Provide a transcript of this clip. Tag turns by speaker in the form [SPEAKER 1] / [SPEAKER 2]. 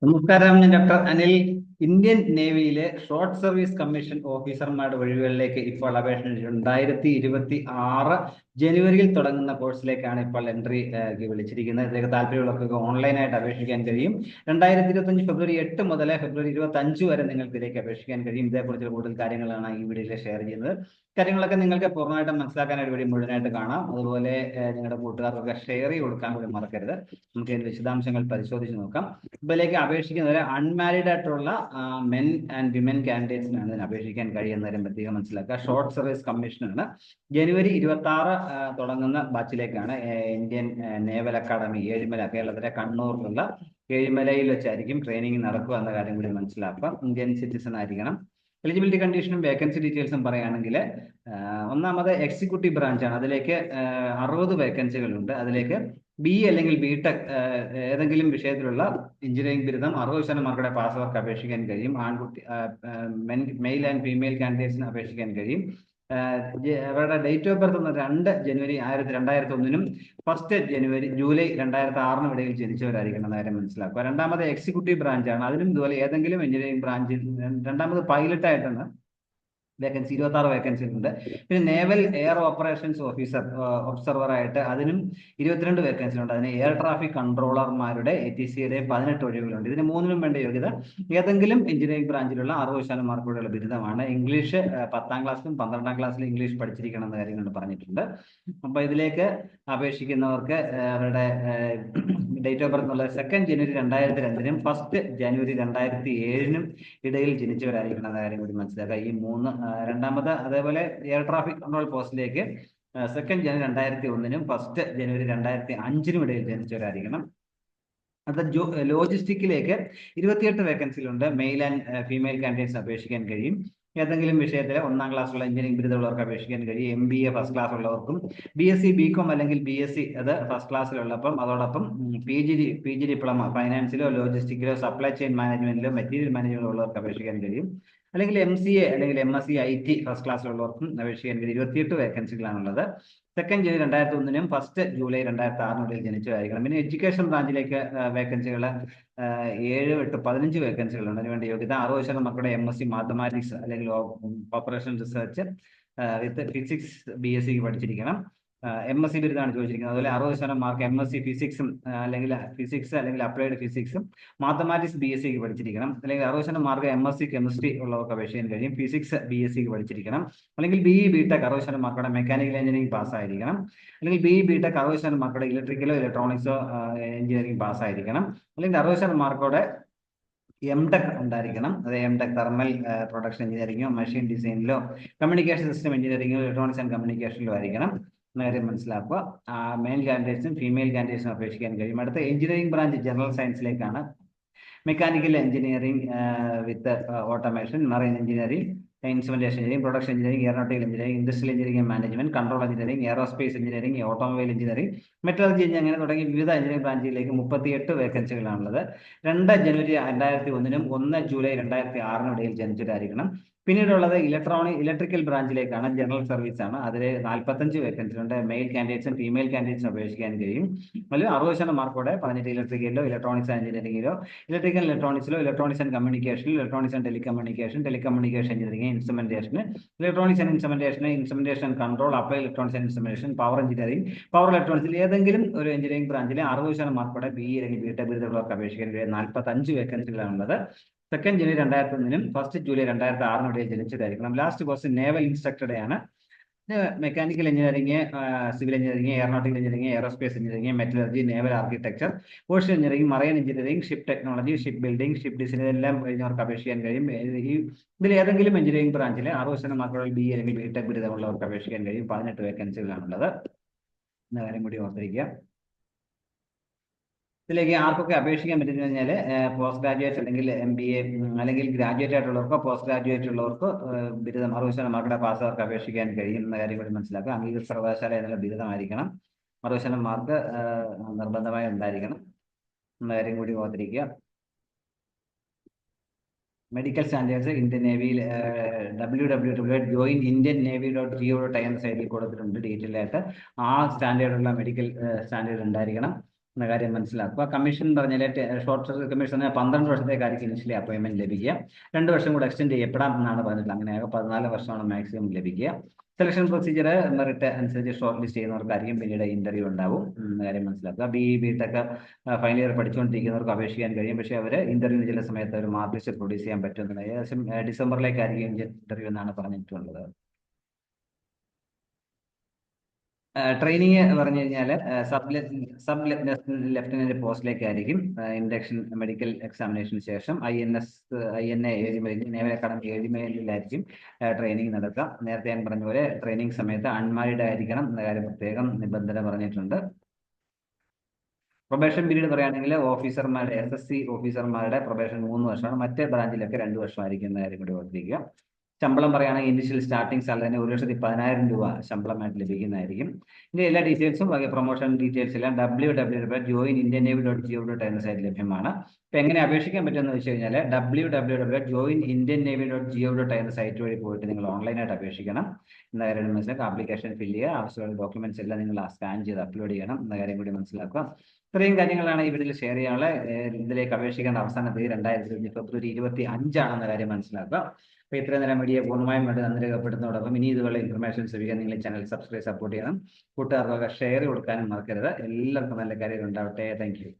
[SPEAKER 1] Namaskaram, Dr. Anil Indian നേവിയിലെ short service commission ഓഫീസർമാരുടെ ഒഴിവുകളിലേക്ക് ഇപ്പോൾ അപേക്ഷ രണ്ടായിരത്തി ഇരുപത്തി ആറ് ജനുവരിയിൽ തുടങ്ങുന്ന കോഴ്സിലേക്കാണ് ഇപ്പോൾ എൻട്രി വിളിച്ചിരിക്കുന്നത്. ഇതിലേക്ക് താല്പര്യമുള്ളവർക്ക് ഓൺലൈനായിട്ട് അപേക്ഷിക്കാൻ കഴിയും. രണ്ടായിരത്തി ഇരുപത്തഞ്ച് ഫെബ്രുവരി എട്ട് മുതൽ ഫെബ്രുവരി ഇരുപത്തി അഞ്ച് വരെ നിങ്ങൾക്ക് ഇതിലേക്ക് അപേക്ഷിക്കാൻ കഴിയും. ഇതേക്കുറിച്ച് കൂടുതൽ കാര്യങ്ങളാണ് ഈ വീഡിയോയിൽ ഷെയർ ചെയ്യുന്നത്. കാര്യങ്ങളൊക്കെ നിങ്ങൾക്ക് പൂർണമായിട്ടും മനസ്സിലാക്കാനായിട്ട് വേണ്ടി മുഴുവനായിട്ട് കാണാം. അതുപോലെ നിങ്ങളുടെ കൂട്ടുകാർക്കൊക്കെ ഷെയർ ചെയ്ത് കൊടുക്കാൻ കൂടി മറക്കരുത്. നമുക്ക് ഇതിന്റെ വിശദാംശങ്ങൾ പരിശോധിച്ച് നോക്കാം. ഇതിലേക്ക് അപേക്ഷിക്കുന്നവരെ അൺമാരീഡ് ആയിട്ടുള്ള മെൻ ആൻഡ് വിമൻ കാൻഡിഡേറ്റ്സിനാണ് ഇതിന് അപേക്ഷിക്കാൻ കഴിയുന്ന കാര്യം പ്രത്യേകം മനസ്സിലാക്കുക. ഷോർട്ട് സർവീസ് കമ്മീഷനാണ് ജനുവരി ഇരുപത്തി ആറ് തുടങ്ങുന്ന ബാച്ചിലേക്കാണ് ഇന്ത്യൻ നേവൽ അക്കാദമി ഏഴിമല കേരളത്തിലെ കണ്ണൂരിലുള്ള ഏഴിമലയിൽ വെച്ചായിരിക്കും ട്രെയിനിങ് നടക്കുക എന്ന കാര്യം കൂടി മനസ്സിലാക്കുക. ഇന്ത്യൻ സിറ്റിസൺ ആയിരിക്കണം. എലിജിബിലിറ്റി കണ്ടീഷനും വേക്കൻസി ഡീറ്റെയിൽസും പറയുകയാണെങ്കിൽ ഒന്നാമത് എക്സിക്യൂട്ടീവ് ബ്രാഞ്ചാണ് അതിലേക്ക് അറുപത് വേക്കൻസികളുണ്ട് അതിലേക്ക് ബി അല്ലെങ്കിൽ ബി ടെക് ഏതെങ്കിലും വിഷയത്തിലുള്ള എഞ്ചിനീയറിംഗ് ബിരുദം അറുപത് ശതമാനം മാർക്കുടെ പാസ് വർക്ക് അപേക്ഷിക്കാൻ കഴിയും. ആൺകുട്ടി മെയിൽ ആൻഡ് ഫീമെയിൽ കാൻഡിഡേറ്റ്സിന് അപേക്ഷിക്കാൻ കഴിയും. അവരുടെ ഡേറ്റ് ഓഫ് ബർത്ത് രണ്ട് ജനുവരി ആയിരത്തി രണ്ടായിരത്തി ഒന്നിനും ഫസ്റ്റ് ജനുവരി ജൂലൈ രണ്ടായിരത്തി ആറിനും ഇടയിൽ ജനിച്ചവരായിരിക്കണം നേരം മനസ്സിലാക്കുക. രണ്ടാമത് എക്സിക്യൂട്ടീവ് ബ്രാഞ്ചാണ്. അതിനും ഇതുപോലെ ഏതെങ്കിലും എഞ്ചിനീയറിംഗ് ബ്രാഞ്ചിൽ രണ്ടാമത് പൈലറ്റ് ആയിട്ടാണ് വേക്കൻസി ഇരുപത്തി ആറ് വേക്കൻസി ഉണ്ട് പിന്നെ naval air operations officer observer ആയിട്ട് അതിനും ഇരുപത്തിരണ്ട് വേക്കൻസി ഉണ്ട് അതിന് എയർ ട്രാഫിക് കൺട്രോളർമാരുടെ എ ടി സിയുടെ പതിനെട്ട് ഒഴിവുകളുണ്ട്. ഇതിന് മൂന്നിനും വേണ്ട യോഗ്യത ഏതെങ്കിലും എഞ്ചിനീയറിംഗ് ബ്രാഞ്ചിലുള്ള അറുപത് ശതമാനം മാർക്കോടെയുള്ള ബിരുദമാണ്. ഇംഗ്ലീഷ് പത്താം ക്ലാസ്സിലും പന്ത്രണ്ടാം ക്ലാസ്സിലും ഇംഗ്ലീഷ് പഠിച്ചിരിക്കണം എന്ന കാര്യം കൊണ്ട് പറഞ്ഞിട്ടുണ്ട്. അപ്പൊ ഇതിലേക്ക് അപേക്ഷിക്കുന്നവർക്ക് അവരുടെ ഡേറ്റ് ഓഫ് ബർത്ത് എന്നുള്ള സെക്കൻഡ് ജനുവരി രണ്ടായിരത്തി രണ്ടിനും ഫസ്റ്റ് ജനുവരി രണ്ടായിരത്തി ഏഴിനും ഇടയിൽ ജനിച്ചവരായിരിക്കണം എന്ന കാര്യം കൂടി മനസ്സിലാക്കുക. ഈ മൂന്ന് രണ്ടാമത് അതേപോലെ എയർ ട്രാഫിക് കൺട്രോൾ പോസ്റ്റിലേക്ക് സെക്കൻഡ് ജനുവരി രണ്ടായിരത്തി ഒന്നിനും ഫസ്റ്റ് ജനുവരി രണ്ടായിരത്തി അഞ്ചിനും ഇടയിൽ ജനിച്ചവരായിരിക്കണം. അത് ജോ ലോജിസ്റ്റിക്കിലേക്ക് ഇരുപത്തിയെട്ട് വേക്കൻസികളുണ്ട് മെയിൽ ആൻഡ് ഫീമെയിൽ കാൻഡിഡേറ്റ്സ് അപേക്ഷിക്കാൻ കഴിയും. ഏതെങ്കിലും വിഷയത്തിൽ ഒന്നാം ക്ലാസ്സുള്ള എഞ്ചിനീയറിംഗ് ബിരുദമുള്ളവർക്ക് അപേക്ഷിക്കാൻ കഴിയും. M B A first class ഉള്ളവർക്കും B S C B com അല്ലെങ്കിൽ ബി എസ് സി അത് ഫസ്റ്റ് ക്ലാസ്സിലുള്ളപ്പം അതോടൊപ്പം P G P G diploma ഫൈനാൻസിലോ ലോജിസ്റ്റിക്കിലോ സപ്ലൈ ചെയിൻ മാനേജ്മെന്റിലോ മെറ്റീരിയൽ മാനേജ്മെന്റിലോ ഉള്ളവർക്ക് അപേക്ഷിക്കാൻ കഴിയും. അല്ലെങ്കിൽ എം സി എ അല്ലെങ്കിൽ M S C I T first ക്ലാസ്സിലുള്ളവർക്കും അപേക്ഷിക്കാൻ ഇരുപത്തിയെട്ട് വേക്കൻസികളാണുള്ളത് സെക്കൻഡ് ജനുവരി രണ്ടായിരത്തി ഒന്നിനും ഫസ്റ്റ് ജൂലൈ രണ്ടായിരത്തി ആറിനുള്ളിൽ ജനിച്ചതായിരിക്കണം പിന്നെ എഡ്യൂക്കേഷൻ ബ്രാഞ്ചിലേക്ക് വേക്കൻസികൾ ഏഴ് എട്ട് പതിനഞ്ച് വേക്കൻസികളുണ്ട് അതിനുവേണ്ടി യോഗ്യത അറുപത് ശതമാനം മക്കളുടെ എം എസ് സി മാത്തമാറ്റിക്സ് അല്ലെങ്കിൽ operation research with physics B S സിക്ക് പഠിച്ചിരിക്കണം. എം എസ് സി ബിരുദമാണ് ചോദിച്ചിരിക്കുന്നത്. അതുപോലെ അറുപത് ശതമാനം മാർക്ക് എം എസ് സി ഫിസിക്സും അല്ലെങ്കിൽ ഫിസിക്സ് അല്ലെങ്കിൽ അപ്ലൈഡ് ഫിസിക്സും മാത്തമാറ്റിക്സ് ബി എസ് സിക്ക് പഠിച്ചിരിക്കണം. അല്ലെങ്കിൽ അറുപത് ശതമാനം mark M S C chemistry ഉള്ളവർക്ക് അപേക്ഷിക്കാൻ കഴിയും. ഫിസിക്സ് ബി എസ് സിക്ക് പഠിച്ചിരിക്കണം. അല്ലെങ്കിൽ ബി ബി ടെക് അറുപത് ശതമാനം മാർക്കോടെ മെക്കാനിക്കൽ എഞ്ചിനീയറിംഗ് പാസ്സായിരിക്കണം അല്ലെങ്കിൽ ബി ബി ടെക് അറുപത് ശതമാനം മാർക്കോടെ ഇലക്ട്രിക്കലോ ഇലക്ട്രോണിക്സോ എഞ്ചിനീയറിംഗ് പാസ്സായിരിക്കണം അല്ലെങ്കിൽ അറുപത് ശതമാനം മാർക്കോടെ എം ടെക് ഉണ്ടായിരിക്കണം. അത് എം ടെക് തെർമൽ പ്രൊഡക്ഷൻ എഞ്ചിനീയറിംഗോ മെഷീൻ ഡിസൈനിലോ കമ്മ്യൂണിക്കേഷൻ സിസ്റ്റം എഞ്ചിനീയറിംഗോ ഇലക്ട്രോണിക്സ് ആൻഡ് കമ്മ്യൂണിക്കേഷനിലോ ആയിരിക്കണം. എന്ന കാര്യം മനസ്സിലാക്കുക മെയിൽ കാൻഡിഡേറ്റ്സും ഫീമെയിൽ കാൻഡിഡേറ്റ്സും അപേക്ഷിക്കാൻ കഴിയും. അടുത്ത engineering branch general സയൻസിലേക്കാണ് mechanical engineering with automation marine engineering instrumentation engineering production engineering aeronautical engineering industrial engineering management control engineering aerospace engineering automobile engineering metallurgy അങ്ങനെ തുടങ്ങി വിവിധ എഞ്ചിനീയറിംഗ് ബ്രാഞ്ചിലേക്ക് മുപ്പത്തിയെട്ട് വേക്കൻസികളാണുള്ളത് രണ്ട് ജനുവരി രണ്ടായിരത്തി ഒന്നിനും ഒന്ന് ജൂലൈ രണ്ടായിരത്തി ആറിനും ഇടയിൽ ജനിച്ചവരായിരിക്കണം. പിന്നീടുള്ളത് ഇലക്ട്രോണിക് ഇലക്ട്രിക്കൽ ബ്രാഞ്ചിലേക്കാണ് ജനറൽ സർവീസ് ആണ് അതിൽ നാൽപ്പത്തഞ്ച് വേക്കൻസി ഉണ്ട് മെയിൽ കാൻഡിഡേറ്റ്സും ഫീമെയിൽ കാൻഡിഡേറ്റ്സും അപേക്ഷിക്കാൻ കഴിയും. അതിൽ അറുപത് ശതമാനം മാർക്കോടെ പതിനെട്ട് ഇലക്ട്രിക്കലിലോ ഇലക്ട്രോണിക്സ് എഞ്ചിനീയറിംഗിലോ ഇലക്ട്രിക്കൽ ഇലക്ട്രോണിക്സിലോ electronics and കമ്മ്യൂണിക്കേഷനിൽ electronics and telecommunication telecommunication engineering instrumentation electronics and instrumentation instrumentation and control apply electronics and instrumentation power engineering power ഇലക്ട്രോണിക്സിൽ ഏതെങ്കിലും ഒരു എഞ്ചിനീയറിംഗ് ബ്രാഞ്ചിലെ അറുപത് ശതമാനം മാർക്കോടെ ബി ഇ അല്ലെങ്കിൽ ബി ടെക് ബിരുദമുള്ളവർക്ക് അപേക്ഷിക്കാൻ കഴിയും. നാൽപ്പത്തഞ്ച് വേക്കൻസികളാണുള്ളത് സെക്കൻഡ് ജനുവരി രണ്ടായിരത്തി ഒന്നിനും ഫസ്റ്റ് ജൂലൈ രണ്ടായിരത്തി ആറിനും ഇടയിൽ ജനിച്ചതായിരിക്കണം ലാസ്റ്റ് കോഴ്സ് നേവൽ ഇൻസ്ട്രക്ടറുടെ ആണ് mechanical engineering civil engineering aeronautical engineering aerospace engineering metallurgy naval architecture ocean engineering marine engineering ship technology ship building ship design ഇതെല്ലാം കഴിഞ്ഞവർക്ക് അപേക്ഷിക്കാൻ കഴിയും. ഇതിൽ ഏതെങ്കിലും എഞ്ചിനീയറിംഗ് ബ്രാഞ്ചിൽ അറുപത് ശതമാനം മാർക്കുകൾ ബി അല്ലെങ്കിൽ ബി ടെക് ബിരുദമുള്ളവർക്ക് അപേക്ഷിക്കാൻ കഴിയും. പതിനെട്ട് വേക്കൻസികളാണുള്ളത് എന്ന കാര്യം കൂടി ഓർത്തിരിക്കുക. ഇതിലേക്ക് ആർക്കൊക്കെ അപേക്ഷിക്കാൻ പറ്റുന്ന കഴിഞ്ഞാൽ പോസ്റ്റ് ഗ്രാജുവേറ്റ് അല്ലെങ്കിൽ എം ബി എ അല്ലെങ്കിൽ ഗ്രാജുവേറ്റ് ആയിട്ടുള്ളവർക്കോ പോസ്റ്റ് ഗ്രാജുവേറ്റ് ഉള്ളവർക്കോ ബിരുദം അറുപത് ശതമാനം മാർക്കിന്റെ പാസ് അവർക്ക് അപേക്ഷിക്കാൻ കഴിയും എന്ന കാര്യം കൂടി മനസ്സിലാക്കുക. അംഗീകൃത സർവകലാശാല എന്നുള്ള ബിരുദമായിരിക്കണം. അറുപത് ശതമാനം മാർക്ക് നിർബന്ധമായി ഉണ്ടായിരിക്കണം എന്ന കാര്യം കൂടി ഓർത്തിരിക്കുക. Medical standards Indian നേവിയിൽ W W W join Indian navy dot G I എന്ന സൈറ്റിൽ കൊടുത്തിട്ടുണ്ട് ഡീറ്റെയിൽ ആയിട്ട്. ആ സ്റ്റാൻഡേർഡുള്ള മെഡിക്കൽ സ്റ്റാൻഡേർഡ് ഉണ്ടായിരിക്കണം. എന്ന കാര്യം മനസ്സിലാക്കുക. കമ്മീഷൻ പറഞ്ഞാൽ ഷോർട്ട് കമ്മീഷൻ പന്ത്രണ്ട് വർഷത്തേക്കായിരിക്കും ഇനിഷ്യലി അപ്പോയിന്റ്മെന്റ് ലഭിക്കുക. രണ്ട് വർഷം കൂടെ എക്സ്റ്റെൻഡ് ചെയ്യപ്പെടാം എന്നാണ് പറഞ്ഞിട്ടുള്ളത്. അങ്ങനെയാകും പതിനാല് വർഷമാണ് മാക്സിമം ലഭിക്കുക. സെലക്ഷൻ പ്രൊസീജിയർ മെറിറ്റ് അനുസരിച്ച് ഷോർട്ട് ലിസ്റ്റ് ചെയ്യുന്നവർക്കായിരിക്കും പിന്നീട് ഇന്റർവ്യൂ ഉണ്ടാവും കാര്യം മനസ്സിലാക്കുക. B B tech final year പഠിച്ചുകൊണ്ടിരിക്കുന്നവർക്ക് അപേക്ഷിക്കാൻ കഴിയും. പക്ഷേ അവർ ഇന്റർവ്യൂ ചില സമയത്ത് ഒരു മാർക്ക് ലിസ്റ്റ് പ്രൊഡ്യൂസ് ചെയ്യാൻ പറ്റുന്നുണ്ട് ഏകദേശം ഡിസംബറിലേക്കായിരിക്കും ഇന്റർവ്യൂ എന്നാണ് പറഞ്ഞിട്ടുള്ളത്. ട്രെയിനിങ് പറഞ്ഞു കഴിഞ്ഞാൽ സബ് സബ് ലെഫ്റ്റനന്റ് പോസ്റ്റിലേക്കായിരിക്കും ഇൻഡക്ഷൻ മെഡിക്കൽ എക്സാമിനേഷന് ശേഷം I N S I N A Ezhimala naval academy ഏഴിമേലിലായിരിക്കും training നടക്കുക. നേരത്തെ ഞാൻ പറഞ്ഞ പോലെ ട്രെയിനിങ് സമയത്ത് അൺമാരിഡ് ആയിരിക്കണം എന്ന കാര്യം പ്രത്യേകം നിബന്ധന പറഞ്ഞിട്ടുണ്ട്. പ്രൊബേഷൻ പീരീഡ് പറയുകയാണെങ്കിൽ ഓഫീസർമാരുടെ എസ് എസ് സി ഓഫീസർമാരുടെ പ്രൊബേഷൻ മൂന്ന് വർഷമാണ്. മറ്റേ ബ്രാഞ്ചിലൊക്കെ രണ്ട് വർഷമായിരിക്കും എന്ന കാര്യം കൂടി ഓർത്തിരിക്കുക. ശമ്പളം പറയുകയാണെങ്കിൽ ഇനിഷ്യൽ സ്റ്റാർട്ടിംഗ് സാലറിന് ഒരു ലക്ഷത്തി പതിനായിരം രൂപ ശമ്പളമായിട്ട് ലഭിക്കുന്നതായിരിക്കും. ഇതിന്റെ എല്ലാ ഡീറ്റെയിൽസും പ്രൊമോഷൻ ഡീറ്റെയിൽസ് എല്ലാം W W W join Indian navy dot G O dot എന്ന സൈറ്റ് ലഭ്യമാണ്. ഇപ്പൊ എങ്ങനെ അപേക്ഷിക്കാൻ പറ്റുമെന്ന് വെച്ച് കഴിഞ്ഞാൽ W W W join Indian navy dot G O dot എന്ന സൈറ്റ് വഴി പോയിട്ട് നിങ്ങൾ ഓൺലൈനായിട്ട് അപേക്ഷിക്കണം. എന്ന കാര്യം മനസ്സിലാക്കുക. ആപ്ലിക്കേഷൻ ഫില്ല് ചെയ്യുക. ആവശ്യമുള്ള ഡോക്യുമെന്റ്സ് എല്ലാം നിങ്ങൾ സ്കാൻ ചെയ്ത് അപ്ലോഡ് ചെയ്യണം. എന്ന കാര്യം കൂടി മനസ്സിലാക്കുക. ഇത്രയും കാര്യങ്ങളാണ് ഈ വീഡിയോയിൽ ഷെയർ ചെയ്യാനുള്ള ഇതിലേക്ക് അപേക്ഷിക്കേണ്ട അവസാന തീയതി രണ്ടായിരത്തി ഇരുപത്തി ഫെബ്രുവരി ഇരുപത്തി അഞ്ചാണെന്ന കാര്യം മനസ്സിലാക്കുക. അപ്പൊ ഇത്രയും നേരം മീഡിയ പൂർണമായും വേണ്ടി നന്ദി രേഖപ്പെടുന്നതോടൊപ്പം ഇനി ഇതുപോലെ ഇൻഫർമേഷൻ ലഭിക്കാൻ നിങ്ങൾ ചാനൽ സബ്സ്ക്രൈബ് സപ്പോർട്ട് ചെയ്യണം. കൂട്ടുകാർക്കൊക്കെ ഷെയർ കൊടുക്കാനും മറക്കരുത്. എല്ലാവർക്കും നല്ല കാര്യങ്ങൾ ഉണ്ടാവട്ടെ. താങ്ക്